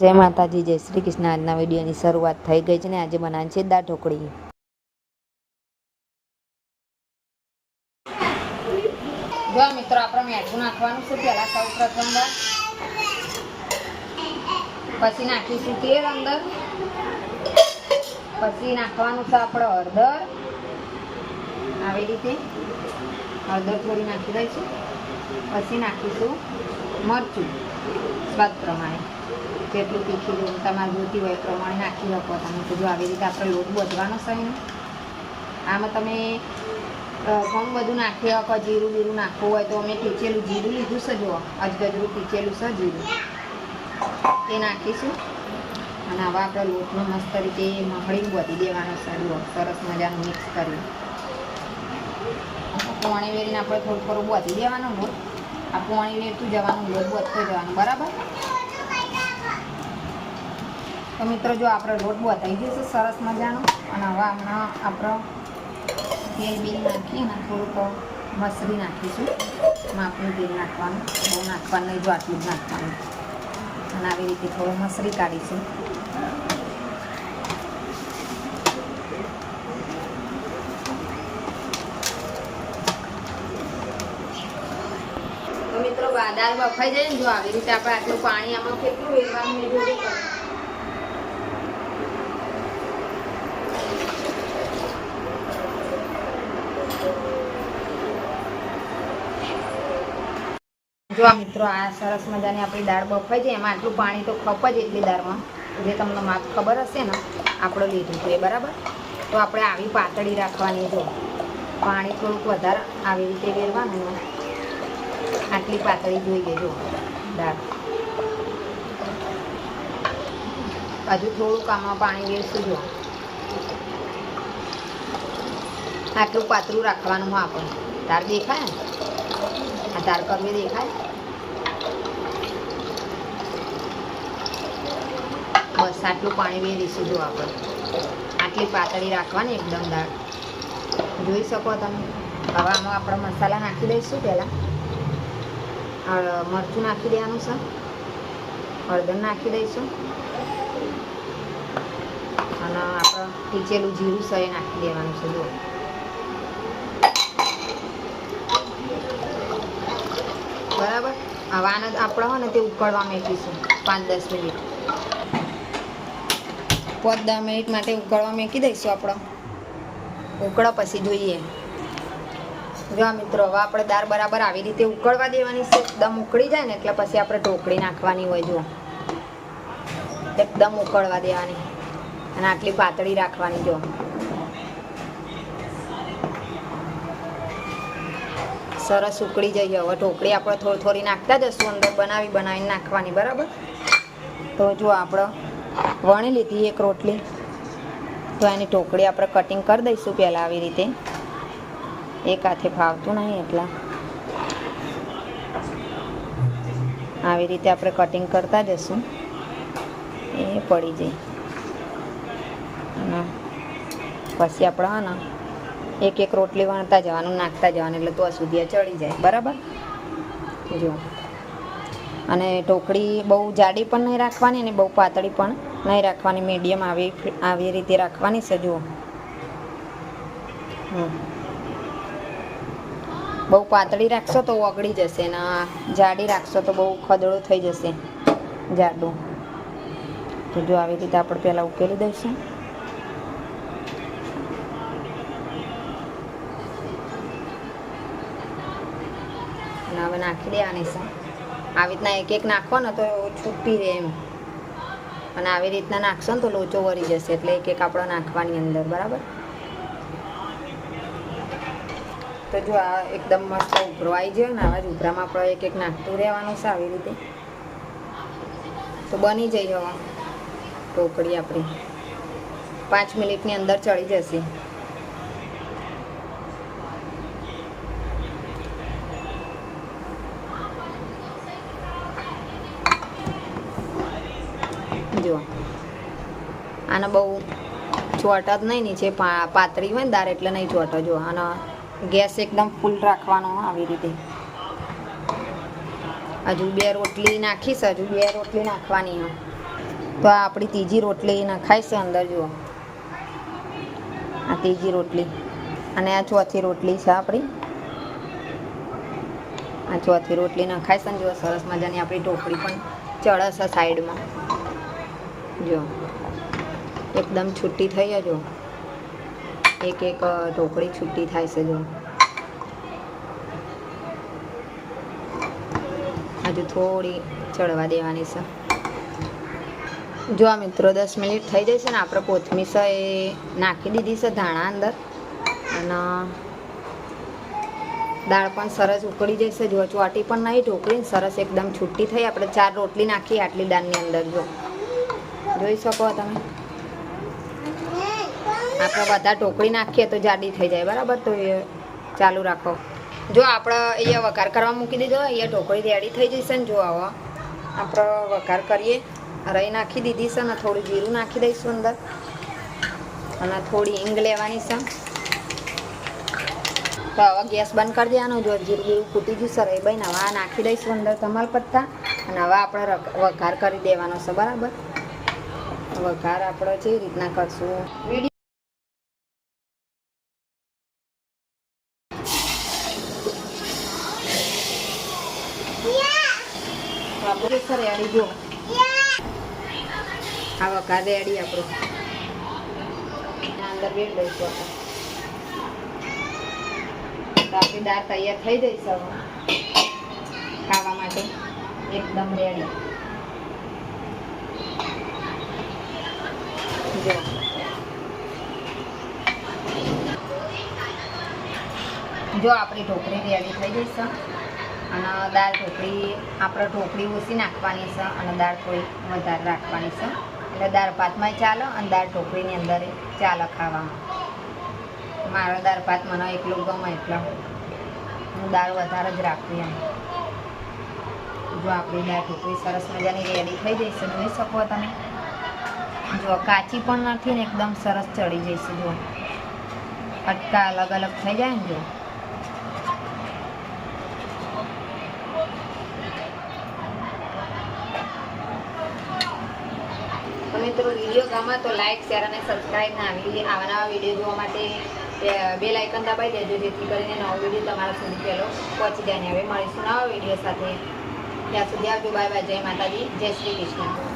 જય માતાજી, જય શ્રી કૃષ્ણ. આજના વિડીયોની શરૂઆત થઈ ગઈ છે ને, આજે બનાવી છે દાળ ઢોકળી. જો મિત્રો, આપણે મેઠું નાખવાનું છે, પહેલા સૌ પ્રથમ પછી નાખીશું તેલ અંદર. પછી નાખવાનું છે આપણે હળદર. આવી રીતે હળદર થોડી નાખી દઈશું. પછી નાખીશું મરચું. સ્વાદ પ્રમાણે. જેટલું તીખી તમારે જોતી હોય એ પ્રમાણે નાખી શકો તમે. તો જો આવી રીતે આપણે લોટ બધવાનો છે ને આમાં તમે ઘણું બધું નાખી શકો, જીરું બીરું નાખવું હોય તો અમે ટીચેલું જીરું લીધું છે જુઓ. અજગજરું ટીચેલું છે જીરું. એ નાખીશું. અને હવે આપણે લોટનો મસ્ત રીતે મહળીને બધી દેવાનો છે જુઓ. સરસ મજાનું મિક્સ કરી. પોણી વેરીને આપણે થોડું થોડું બધી દેવાનો લોટ આ પોણી વેરતું જવાનું લોટ બોતતો જવાનું, બરાબર? તો મિત્રો, જો આપણો લોટ બતાવી જશે, સરસ મજાનો. અને હવે હમણાં આપણો તેલ બીલ નાખી અને થોડુંક મસરી નાખીશું. માપનું તેલ નાખવાનું, બહુ નાખવાનું નહીં, જો આટલું જ નાખવાનું. અને આવી રીતે થોડું મસરી કાઢીશું. દાળ બફાઈ જાય ને જો આવી રીતે આપણે આટલું પાણી આમાં કેટલું વેરવાનું જો આ મિત્રો, આ સરસ મજાની આપણી દાળ બફાઈ છે એમાં આટલું પાણી તો ખપ જ એટલી દાળમાં. જે તમને માપ ખબર હશે ને, આપણે લીધું છે, બરાબર? તો આપણે આવી પાતળી રાખવાની જો. પાણી થોડુંક વધારે આવી રીતે વેરવાનું આટલી પાતળી જોઈએ જો દાળ. હજુ થોડુંક આમાં પાણી વેરશું જો. આટલું પાતળું રાખવાનું હા આપણે તાર દેખાય? આ તાર કરવી દેખાય? બસ આટલું પાણી વેરીશું જો આપણે. આટલી પાતળી રાખવાની એકદમ દાળ. જોઈ શકો તમે? હવે આમાં આપણે મસાલા નાખી દઈશું પહેલાં. મરચું નાખી દેવાનું છે હળદર નાખી દઈશું અને આપણે ટીચેલું જીરું છે એ નાખી દેવાનું છે જો બરાબર? હવે આને આપણે હોય ને તે ઉકળવા મેકીશું પાંચ દસ મિનિટ. પાંચ દસ મિનિટ માટે ઉકળવા મેકી દઈશું આપણે. ઉકળો પછી જોઈએ. જો મિત્રો, હવે આપણે દાળ બરાબર આવી રીતે ઉકળવા દેવાની છે. એકદમ ઉકળી જાય ને એટલે પછી આપણે ઢોકળી નાખવાની હોય જો એકદમ ઉકળવા દેવાની. અને આટલી પાતળી રાખવાની જો સરસ ઉકળી જઈએ. હવે ઢોકળી આપણે થોડી થોડી નાખતા જશું, અંદર બનાવી બનાવીને નાખવાની, બરાબર? તો જો આપણે વણી લીધી એક રોટલી. તો એની ઢોકળી આપણે કટિંગ કરી દઈશું પહેલાં આવી રીતે. એક હાથે ફાવતું નહીં એટલા. આવી રીતે આપણે કટિંગ કરતા જશું. એ પડી જાય. અને પછી આપણે ને એક એક રોટલી વણતા જવાનું, નાખતા જવાનું, એટલે તો સુધી ચડી જાય. બરાબર? જો. અને ઢોકળી બહુ જાડી પણ નહીં રાખવાની અને બહુ પાતળી પણ નહીં રાખવાની. મીડિયમ આવી આવી રીતે રાખવાની છે, જુઓ. હમ. બહુ પાતળી રાખશો તો ઓગળી જશે ને જાડી રાખશો તો બહુ ખદડું થઈ જશે જાડું. તો જો આવી રીતે આપણે પહેલાં ઉકેલી દઈશું. હવે નાખી દેવાની છે. આવી રીતના એક એક નાખો ને તો છૂટી રહે એમ. અને આવી રીતના નાખશો ને તો લોચો વળી જશે એટલે એક એક આપણે નાખવાની અંદર, બરાબર? તો જો આ એકદમ મસ્ત ઉભરો આવી જાય ને, આવા જ ઉભરામાં આપણે એક એક નાખતું રહેવાનું છે આવી રીતે. તો બની જઈ હવે ઢોકળી આપણી. પાંચ મિનિટની અંદર ચડી જશે. જો. આને બહુ ચોટ જ નહીં નીચે પાતળી હોય ને, દાર એટલે નહીં ચોટ. જો અને ગેસ એકદમ ફૂલ રાખવાનો આવી રીતે. હજુ બે રોટલી નાખીશ, હજુ બે રોટલી નાખવાની તો આ આપણી ત્રીજી રોટલી નખાઈશ અંદર, જુઓ. આ ત્રીજી રોટલી અને આ ચોથી રોટલી છે આપણી. આ ચોથી રોટલી નખાઈશ ને, જુઓ, સરસ મજાની આપણી ટોપડી પણ ચડસ સાઈડમાં. જો એકદમ છૂટી થઈ જ જો એક એક ઢોકળી છૂટી થાય છે જો. હજુ થોડી ચડવા દેવાની છે. જો આ મિત્રો દસ મિનિટ થઈ જશે ને આપણે કોથમીર છે એ નાખી દીધી છે ધાણા અંદર. અને દાળ પણ સરસ ઉકળી જશે જો ચોટી પણ નહીં ઢોકળી સરસ એકદમ છૂટી થઈ. આપણે ચાર રોટલી નાખી આટલી દાળની અંદર જો. જોઈ શકો તમે? આપણે બધા ઢોકળી નાખીએ તો જાડી થઈ જાય, બરાબર? તો એ ચાલુ રાખો. જો આપણે અહીંયા વઘાર કરવા મૂકી દીધો, અહીંયા ઢોકળી રેડી થઈ જશે ને, જો આવો. આપણે વઘાર કરીએ. રહી નાખી દીધી છે ને, થોડું જીરું નાખી દઈશું અંદર. અને થોડી ઈંગ લેવાની છે. તો હવે ગેસ બંધ કરી દેવાનો. જો જીરું જીરું ફૂટી જશે રહી ભાઈ હવે નાખી દઈશું અંદર તમાલપત્તા અને હવે આપણે વઘાર કરી દેવાનો છે, બરાબર? વઘાર આપણે જે રીતના કરશું. રેડી જો આ વઘાર અડી આપણો અંદર વેડ દઈશું તો આપણી. દાળ તૈયાર થઈ જઈ હવે. ખાવા માટે એકદમ રેડી જો. જો આપણી ઢોકળી રેડી થઈ છે અને દાળ ઢોકળી, આપણે ઢોકળી ઓછી નાખવાની છે અને દાળ થોડી વધારે રાખવાની છે. એટલે દાળ ભાતમાંય ચાલો અને દાળ ઢોકળીની અંદર ચાલો ખાવામાં. મારો દાળ ભાત મને એકલું ગમે એટલે. હું દાળ વધારે જ રાખવી એમ. જો આપણી દાળ ઢોકળી સરસ મજાની રેડી થઈ જઈશે, જોઈ શકો તમે. જો કાચી પણ નથી ને એકદમ સરસ ચડી જઈશું, જો. અટકા અલગ અલગ થઈ જાય ને, જો તો મિત્રો વીડિયો ગમે તો લાઈક શેર અને સબસ્ક્રાઈબ ના આવી આવા નવા વીડિયો જોવા માટે, બે લાઇકન દબાવી દેજો, જેથી કરીને નવો વીડિયો તમારા સુધી પહેલો પહોંચી જાય. ને હવે મળીશું નવા વીડિયો સાથે. ત્યાં સુધી આવજો. બાય બાય જય માતાજી. જય શ્રી કૃષ્ણ.